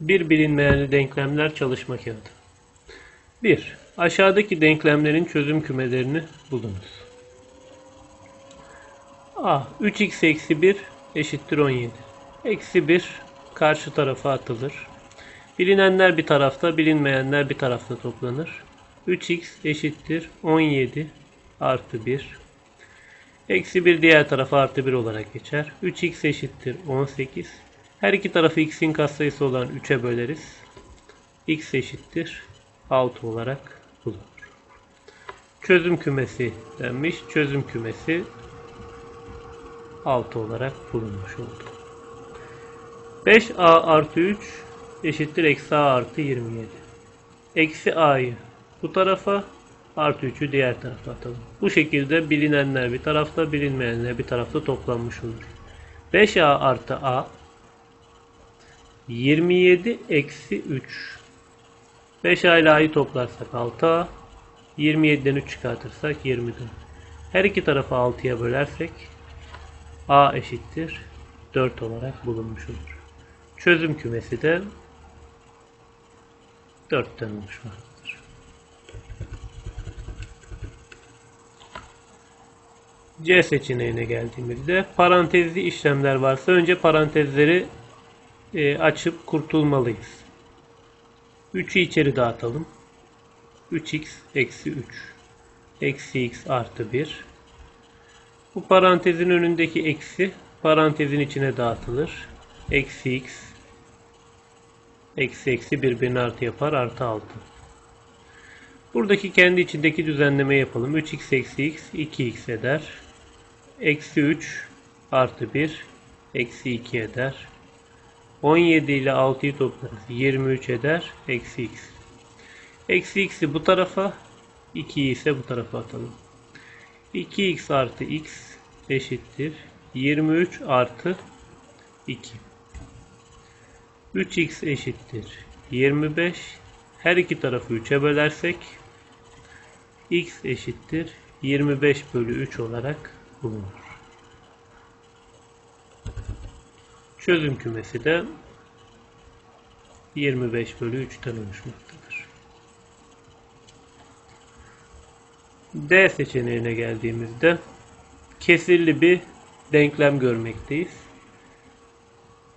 Bir bilinmeyenli denklemler çalışma kağıdı. 1. Aşağıdaki denklemlerin çözüm kümelerini bulunuz. A. 3x eksi 1 eşittir 17. Eksi 1 karşı tarafa atılır. Bilinenler bir tarafta, bilinmeyenler bir tarafta toplanır. 3x eşittir 17 artı 1. Eksi 1 diğer tarafa artı 1 olarak geçer. 3x eşittir 18. Her iki tarafı x'in katsayısı olan 3'e böleriz. x eşittir 6 olarak bulunur. Çözüm kümesi denmiş. Çözüm kümesi 6 olarak bulunmuş oldu. 5a artı 3 eşittir eksi a artı 27. Eksi a'yı bu tarafa artı 3'ü diğer tarafa atalım. Bu şekilde bilinenler bir tarafta bilinmeyenler bir tarafta toplanmış olur. 5a artı a 27 eksi 3 5a ile a'yı toplarsak 6a 27'den 3 çıkartırsak 20'den. Her iki tarafı 6'ya bölersek a eşittir 4 olarak bulunmuş olur. Çözüm kümesi de 4'ten oluşmaktadır. C seçeneğine geldiğimizde parantezli işlemler varsa önce parantezleri e, açıp kurtulmalıyız. 3'ü içeri dağıtalım. 3x eksi 3 eksi x artı 1 bu parantezin önündeki eksi parantezin içine dağıtılır. Eksi x eksi eksi birbirini artı yapar artı 6. Buradaki kendi içindeki düzenleme yapalım. 3x eksi x 2x eder. Eksi 3 artı 1 eksi 2 eder. 17 ile 6'yı toplarız. 23 eder. Eksi x. Eksi x'i bu tarafa 2'yi ise bu tarafa atalım. 2x artı x eşittir 23 artı 2. 3x eşittir 25. Her iki tarafı 3'e bölersek x eşittir 25 bölü 3 olarak bulunur. Çözüm kümesi de 25 bölü 3'ten oluşmaktadır. D seçeneğine geldiğimizde kesirli bir denklem görmekteyiz.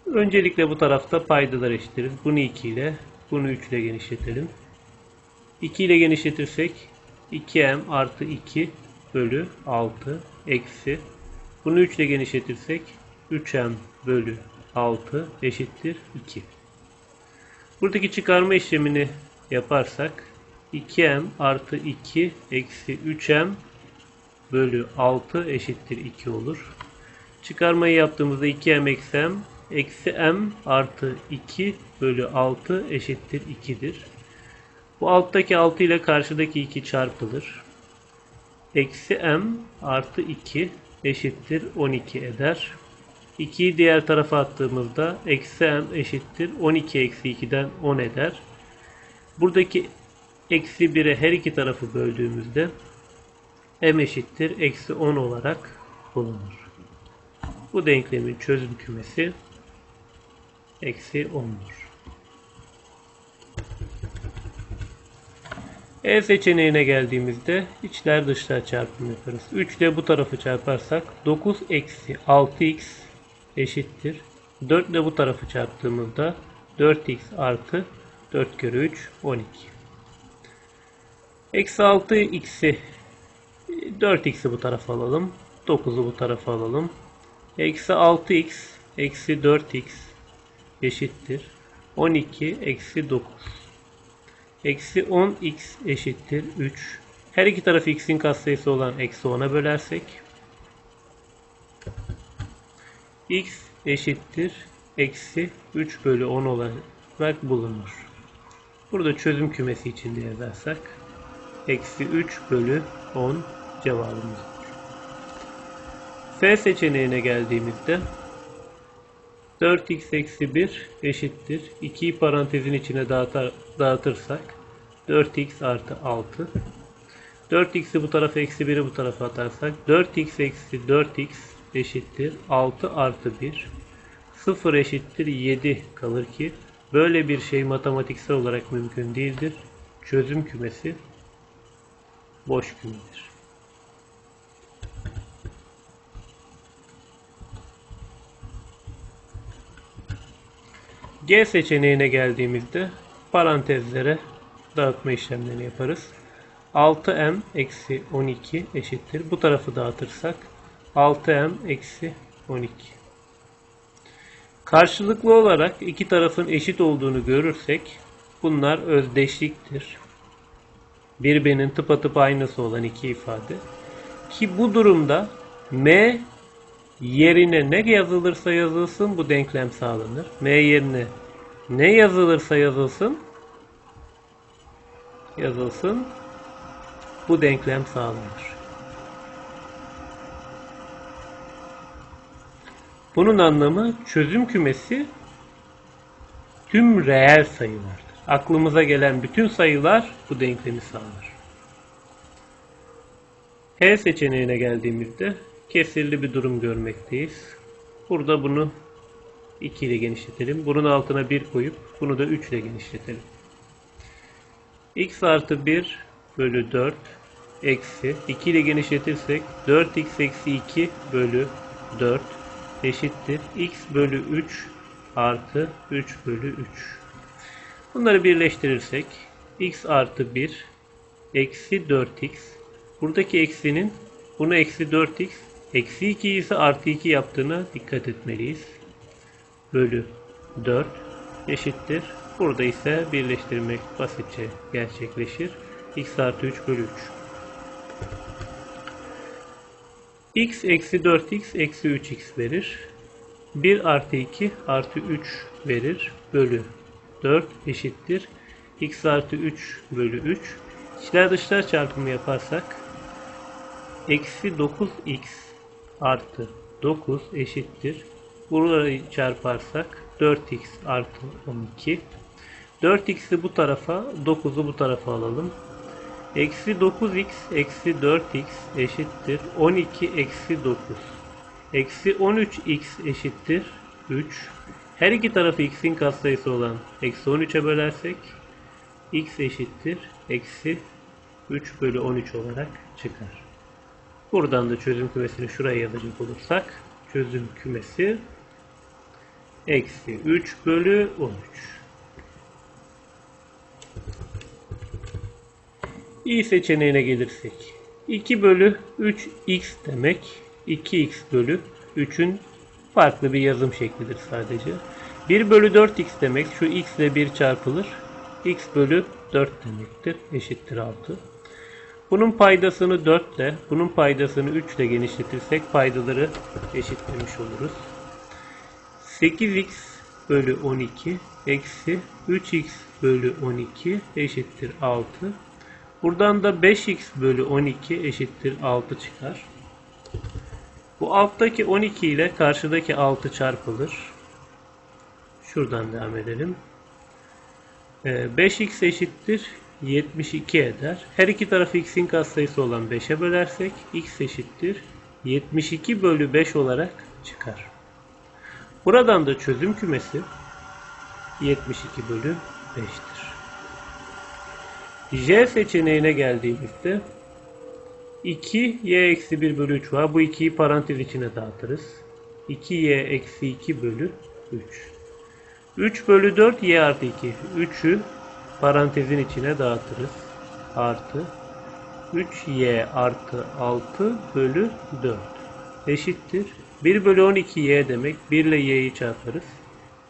Öncelikle bu tarafta paydalar eşitleriz. Bunu 2 ile, bunu 3 ile genişletelim. 2 ile genişletirsek 2m artı 2 bölü 6 eksi. Bunu 3 ile genişletirsek 3m bölü 6 eşittir 2. Buradaki çıkarma işlemini yaparsak 2m artı 2 eksi 3m bölü 6 eşittir 2 olur. Çıkarmayı yaptığımızda 2m eksi m eksi m artı 2 bölü 6 eşittir 2'dir. Bu alttaki 6 ile karşıdaki 2 çarpılır. Eksi m artı 2 eşittir 12 eder. 2'yi diğer tarafa attığımızda eksi m eşittir 12 eksi 2'den 10 eder. Buradaki eksi 1'e her iki tarafı böldüğümüzde m eşittir eksi 10 olarak bulunur. Bu denklemin çözüm kümesi eksi 10'dur. E seçeneğine geldiğimizde içler dışlar çarpımı yaparız. 3 ile bu tarafı çarparsak 9 eksi 6x eşittir. 4 ile bu tarafı çarptığımızda 4x artı 4 kere 3 12. Eksi 6x'i 4x'i bu tarafa alalım. 9'u bu tarafa alalım. Eksi 6x eksi 4x eşittir. 12 eksi 9. Eksi 10x eşittir 3. Her iki tarafı x'in katsayısı olan eksi 10'a bölersek x eşittir eksi 3 bölü 10 olarak bulunur. Burada çözüm kümesi içinde yazarsak eksi 3 bölü 10 cevabımız olur. F seçeneğine geldiğimizde 4x eksi 1 eşittir. 2'yi parantezin içine dağıtar, dağıtırsak 4x artı 6. 4x'i bu tarafa eksi 1'i bu tarafa atarsak 4x eksi 4x eşittir 6 artı 1. 0 eşittir 7 kalır ki Böyle bir şey matematiksel olarak mümkün değildir. Çözüm kümesi boş kümedir. G seçeneğine geldiğimizde parantezlere dağıtma işlemlerini yaparız. 6m eksi 12 eşittir. Bu tarafı dağıtırsak 6m eksi 12. Karşılıklı olarak iki tarafın eşit olduğunu görürsek bunlar özdeşliktir. Birbirinin tıpatıp aynısı olan iki ifade. Ki bu durumda m yerine ne yazılırsa yazılsın bu denklem sağlanır. M yerine ne yazılırsa yazılsın yazılsın bu denklem sağlanır. Bunun anlamı çözüm kümesi tüm reel sayılardır. Aklımıza gelen bütün sayılar bu denklemi sağlar. H seçeneğine geldiğimizde kesirli bir durum görmekteyiz. Burada bunu 2 ile genişletelim. Bunun altına 1 koyup bunu da 3 ile genişletelim. x artı 1 bölü 4 eksi 2 ile genişletirsek 4x eksi 2 bölü 4 eşittir. x bölü 3 artı 3 bölü 3. Bunları birleştirirsek x artı 1 eksi 4x buradaki eksinin bunu eksi 4x eksi 2 ise artı 2 yaptığına dikkat etmeliyiz. Bölü 4 eşittir. Burada ise birleştirmek basitçe gerçekleşir. x artı 3 bölü 3. x eksi 4x eksi 3x verir. 1 artı 2 artı 3 verir. Bölü 4 eşittir. x artı 3 bölü 3. İçler dışlar çarpımı yaparsak eksi 9x artı 9 eşittir. Buraları çarparsak 4x artı 12. 4x'i bu tarafa 9'u bu tarafa alalım. Eksi 9x eksi 4x eşittir 12 eksi 9. Eksi 13x eşittir 3. Her iki tarafı x'in katsayısı olan eksi 13'e bölersek x eşittir eksi 3 bölü 13 olarak çıkar. Buradan da çözüm kümesini şuraya yazacak olursak çözüm kümesi eksi 3 bölü 13. İ seçeneğine gelirsek 2 bölü 3x demek 2x bölü 3'ün farklı bir yazım şeklidir sadece. 1 bölü 4x demek şu x ile 1 çarpılır. x bölü 4 demektir. Eşittir 6. Bunun paydasını 4 ile bunun paydasını 3 ile genişletirsek paydaları eşitlemiş oluruz. 8x bölü 12 eksi 3x bölü 12 eşittir 6. Buradan da 5x bölü 12 eşittir 6 çıkar. Bu alttaki 12 ile karşıdaki 6 çarpılır. Şuradan devam edelim. 5x eşittir 72 eder. Her iki tarafı x'in katsayısı olan 5'e bölersek x eşittir 72 bölü 5 olarak çıkar. Buradan da çözüm kümesi 72 bölü 5'tir. J seçeneğine geldiğimizde 2 y eksi 1 bölü 3 var. Bu 2'yi parantez içine dağıtırız. 2y eksi 2 bölü 3. 3 bölü 4 y artı 2. 3'ü parantezin içine dağıtırız. Artı 3y artı 6 bölü 4 eşittir. 1 bölü 12 y demek. 1 ile y'yi çarparız.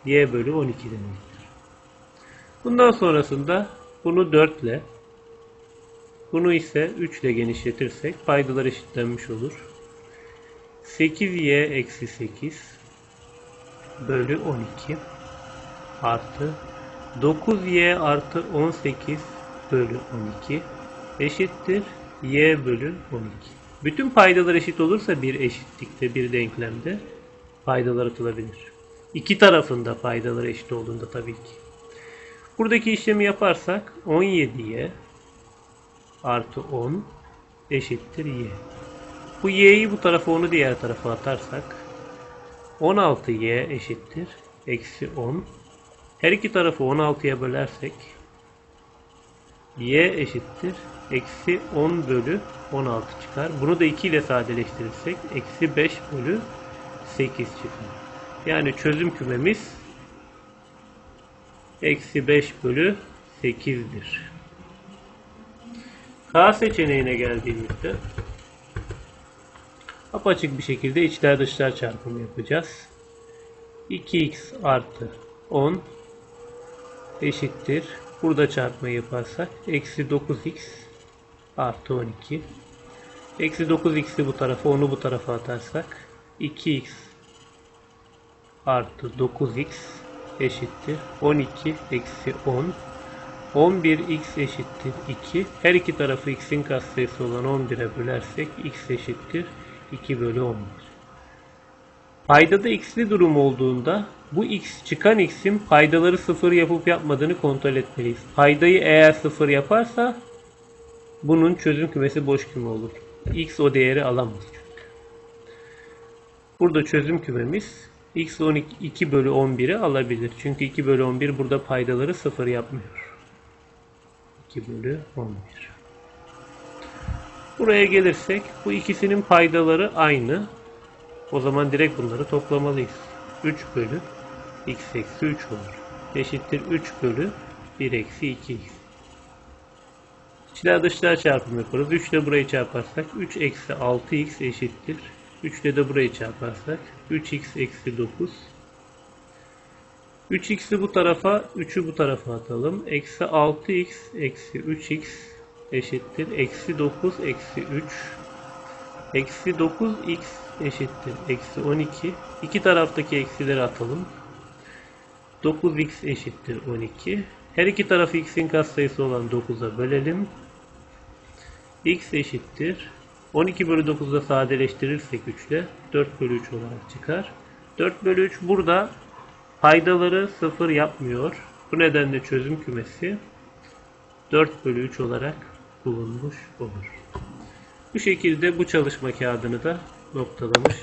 y bölü 12 demektir. Bundan sonrasında bunu 4 ile bunu ise 3 ile genişletirsek paydalar eşitlenmiş olur. 8y eksi 8 bölü 12 artı 9y artı 18 bölü 12 eşittir y bölü 12. Bütün paydalar eşit olursa bir eşitlikte bir denklemde paydalar atılabilir. İki tarafında paydalar eşit olduğunda tabii ki. Buradaki işlemi yaparsak 17y artı 10 eşittir y. Bu y'yi bu tarafa onu diğer tarafa atarsak 16y eşittir eksi 10 Her iki tarafı 16'ya bölersek y eşittir. Eksi 10 bölü 16 çıkar. Bunu da 2 ile sadeleştirirsek eksi 5 bölü 8 çıkar. Yani çözüm kümemiz eksi 5 bölü 8'dir. K seçeneğine geldiğimizde apaçık bir şekilde içler dışlar çarpımı yapacağız. 2x artı 10 eşittir. Burada çarpma yaparsak eksi 9x artı 12. Eksi 9x'i bu tarafa 10'u bu tarafa atarsak 2x artı 9x eşittir. 12 eksi 10 11x eşittir 2. Her iki tarafı x'in katsayısı olan 11'e bölersek x eşittir 2 bölü 11. Paydada x'li durum olduğunda bu x çıkan x'in paydaları sıfır yapıp yapmadığını kontrol etmeliyiz. Paydayı eğer sıfır yaparsa bunun çözüm kümesi boş küme olur. x o değeri alamaz çünkü. Burada çözüm kümemiz x 12 2 bölü 11'i alabilir. Çünkü 2 bölü 11 burada paydaları sıfır yapmıyor. 2 bölü 11. Buraya gelirsek bu ikisinin paydaları aynı. O zaman direkt bunları toplamalıyız. 3 bölü x eksi 3 olur. Eşittir 3 bölü 1 eksi 2x. İçler dışlar çarpımı yaparız. 3 ile burayı çarparsak 3 eksi 6x eşittir. 3 ile de burayı çarparsak 3x eksi 9. 3x'i bu tarafa 3'ü bu tarafa atalım. Eksi 6x eksi 3x eşittir. Eksi 9 eksi 3 Eksi 9x eşittir. Eksi 12. İki taraftaki eksileri atalım. 9x eşittir 12. Her iki tarafı x'in katsayısı olan 9'a bölelim. x eşittir. 12 bölü 9'da sadeleştirirsek 3 ile 4 bölü 3 olarak çıkar. 4 bölü 3 burada paydaları 0 yapmıyor. Bu nedenle çözüm kümesi 4 bölü 3 olarak bulunmuş olur. Bu şekilde bu çalışma kağıdını da noktalamış